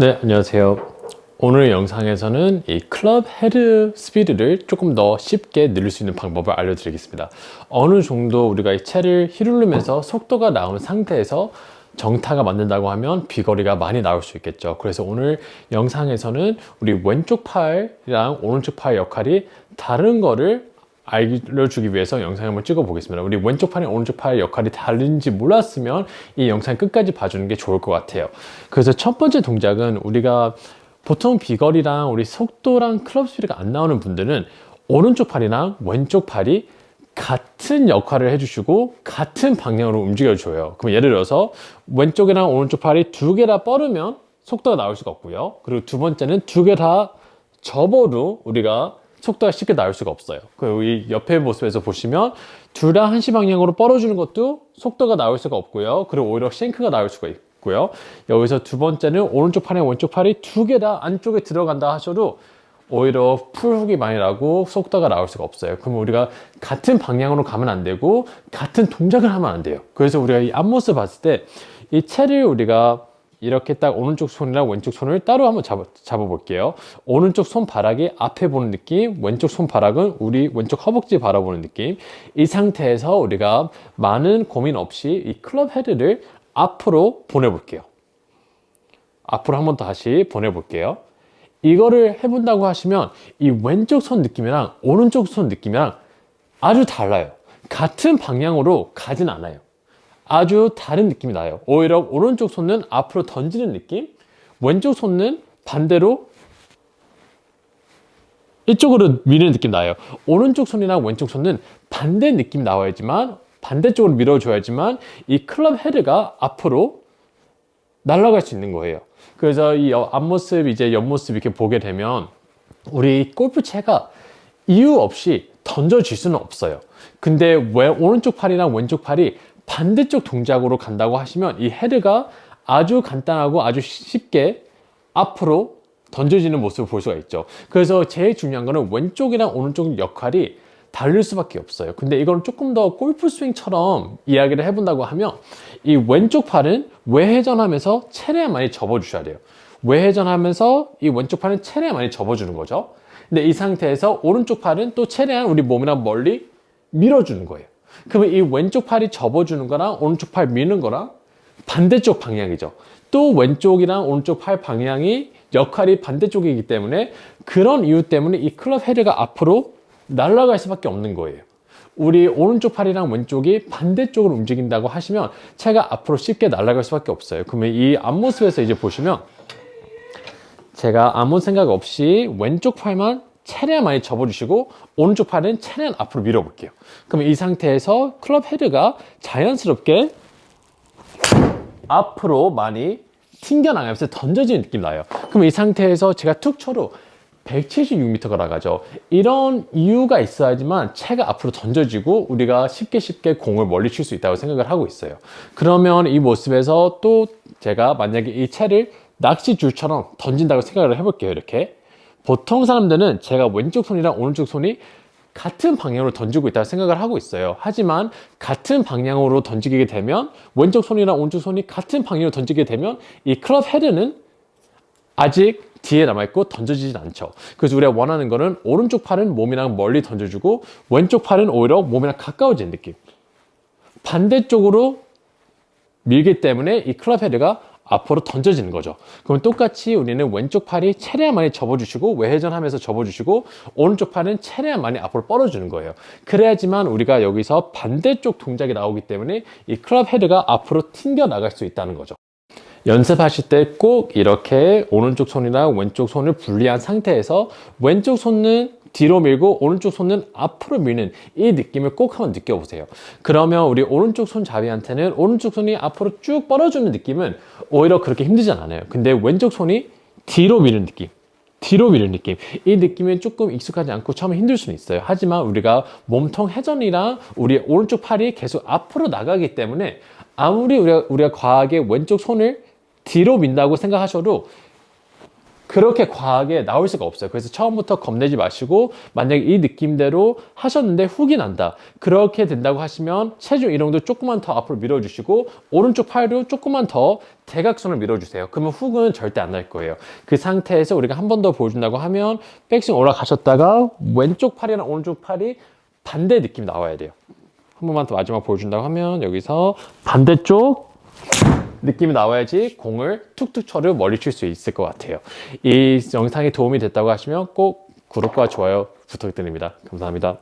네, 안녕하세요. 오늘 영상에서는 이 클럽 헤드 스피드를 조금 더 쉽게 늘릴 수 있는 방법을 알려드리겠습니다. 어느 정도 우리가 이 채를 휘두르면서 속도가 나온 상태에서 정타가 맞는다고 하면 비거리가 많이 나올 수 있겠죠. 그래서 오늘 영상에서는 우리 왼쪽 팔이랑 오른쪽 팔 역할이 다른 거를 알려주기 위해서 영상을 한번 찍어 보겠습니다. 우리 왼쪽 팔이 오른쪽 팔 역할이 다른지 몰랐으면 이 영상 끝까지 봐주는 게 좋을 것 같아요. 그래서 첫 번째 동작은 우리가 보통 비거리랑 우리 속도랑 클럽 스피드가 안 나오는 분들은 오른쪽 팔이랑 왼쪽 팔이 같은 역할을 해주시고 같은 방향으로 움직여줘요. 그럼 예를 들어서 왼쪽이랑 오른쪽 팔이 두 개 다 뻗으면 속도가 나올 수가 없고요. 그리고 두 번째는 두 개 다 접어도 우리가 속도가 쉽게 나올 수가 없어요. 그리고 이 옆에 모습에서 보시면 둘 다 한시 방향으로 뻗어주는 것도 속도가 나올 수가 없고요. 그리고 오히려 싱크가 나올 수가 있고요. 여기서 두 번째는 오른쪽 팔에 왼쪽 팔이 두 개 다 안쪽에 들어간다 하셔도 오히려 풀훅이 많이 나고 속도가 나올 수가 없어요. 그럼 우리가 같은 방향으로 가면 안 되고 같은 동작을 하면 안 돼요. 그래서 우리가 이 앞모습 봤을 때 이 채를 우리가 이렇게 딱 오른쪽 손이랑 왼쪽 손을 따로 한번 잡아, 잡아볼게요. 오른쪽 손바닥이 앞에 보는 느낌, 왼쪽 손바닥은 우리 왼쪽 허벅지 바라보는 느낌. 이 상태에서 우리가 많은 고민 없이 이 클럽 헤드를 앞으로 보내볼게요. 앞으로 한 번 더 다시 보내볼게요. 이거를 해본다고 하시면 이 왼쪽 손 느낌이랑 오른쪽 손 느낌이랑 아주 달라요. 같은 방향으로 가진 않아요. 아주 다른 느낌이 나요. 오히려 오른쪽 손은 앞으로 던지는 느낌, 왼쪽 손은 반대로 이쪽으로 미는 느낌 나요. 오른쪽 손이랑 왼쪽 손은 반대 느낌 나와야지만 반대쪽으로 밀어줘야지만 이 클럽 헤드가 앞으로 날아갈 수 있는 거예요. 그래서 이 앞모습 이제 옆모습 이렇게 보게 되면 우리 골프채가 이유 없이 던져질 수는 없어요. 근데 왜 오른쪽 팔이랑 왼쪽 팔이 반대쪽 동작으로 간다고 하시면 이 헤드가 아주 간단하고 아주 쉽게 앞으로 던져지는 모습을 볼 수가 있죠. 그래서 제일 중요한 거는 왼쪽이랑 오른쪽 역할이 다를 수밖에 없어요. 근데 이걸 조금 더 골프 스윙처럼 이야기를 해본다고 하면 이 왼쪽 팔은 외회전하면서 최대한 많이 접어주셔야 돼요. 외회전하면서 이 왼쪽 팔은 최대한 많이 접어주는 거죠. 근데 이 상태에서 오른쪽 팔은 또 최대한 우리 몸이랑 멀리 밀어주는 거예요. 그러면 이 왼쪽 팔이 접어주는 거랑 오른쪽 팔 미는 거랑 반대쪽 방향이죠. 또 왼쪽이랑 오른쪽 팔 방향이 역할이 반대쪽이기 때문에 그런 이유 때문에 이 클럽 헤드가 앞으로 날아갈 수밖에 없는 거예요. 우리 오른쪽 팔이랑 왼쪽이 반대쪽으로 움직인다고 하시면 채가 앞으로 쉽게 날아갈 수밖에 없어요. 그러면 이 앞모습에서 이제 보시면 제가 아무 생각 없이 왼쪽 팔만 최대한 많이 접어주시고 오른쪽 팔은 최대한 앞으로 밀어볼게요. 그럼 이 상태에서 클럽 헤드가 자연스럽게 앞으로 많이 튕겨나가면서 던져지는 느낌 나요. 그럼 이 상태에서 제가 툭 쳐도 176m가 나가죠. 이런 이유가 있어야지만 채가 앞으로 던져지고 우리가 쉽게 쉽게 공을 멀리 칠 수 있다고 생각을 하고 있어요. 그러면 이 모습에서 또 제가 만약에 이 채를 낚시줄처럼 던진다고 생각을 해볼게요. 이렇게. 보통 사람들은 제가 왼쪽 손이랑 오른쪽 손이 같은 방향으로 던지고 있다고 생각을 하고 있어요. 하지만 같은 방향으로 던지게 되면 왼쪽 손이랑 오른쪽 손이 같은 방향으로 던지게 되면 이 클럽 헤드는 아직 뒤에 남아있고 던져지진 않죠. 그래서 우리가 원하는 거는 오른쪽 팔은 몸이랑 멀리 던져주고 왼쪽 팔은 오히려 몸이랑 가까워진 느낌. 반대쪽으로 밀기 때문에 이 클럽 헤드가 앞으로 던져지는 거죠. 그럼 똑같이 우리는 왼쪽 팔이 최대한 많이 접어주시고 외회전하면서 접어주시고 오른쪽 팔은 최대한 많이 앞으로 뻗어주는 거예요. 그래야지만 우리가 여기서 반대쪽 동작이 나오기 때문에 이 클럽 헤드가 앞으로 튕겨 나갈 수 있다는 거죠. 연습하실 때 꼭 이렇게 오른쪽 손이랑 왼쪽 손을 분리한 상태에서 왼쪽 손은 뒤로 밀고 오른쪽 손은 앞으로 미는 이 느낌을 꼭 한번 느껴보세요. 그러면 우리 오른쪽 손잡이한테는 오른쪽 손이 앞으로 쭉 뻗어주는 느낌은 오히려 그렇게 힘들지 않아요. 근데 왼쪽 손이 뒤로 미는 느낌. 뒤로 미는 느낌. 이 느낌이 조금 익숙하지 않고 처음에 힘들 수는 있어요. 하지만 우리가 몸통 회전이랑 우리 오른쪽 팔이 계속 앞으로 나가기 때문에 아무리 우리가, 우리가 과하게 왼쪽 손을 뒤로 민다고 생각하셔도 그렇게 과하게 나올 수가 없어요. 그래서 처음부터 겁내지 마시고 만약에 이 느낌대로 하셨는데 훅이 난다. 그렇게 된다고 하시면 체중 이동도 조금만 더 앞으로 밀어주시고 오른쪽 팔도 조금만 더 대각선을 밀어주세요. 그러면 훅은 절대 안 날 거예요. 그 상태에서 우리가 한 번 더 보여준다고 하면 백스윙 올라가셨다가 왼쪽 팔이랑 오른쪽 팔이 반대 느낌 나와야 돼요. 한 번만 더 마지막 보여준다고 하면 여기서 반대쪽 느낌이 나와야지 공을 툭툭 쳐를 멀리 칠 수 있을 것 같아요. 이 영상이 도움이 됐다고 하시면 꼭 구독과 좋아요 부탁드립니다. 감사합니다.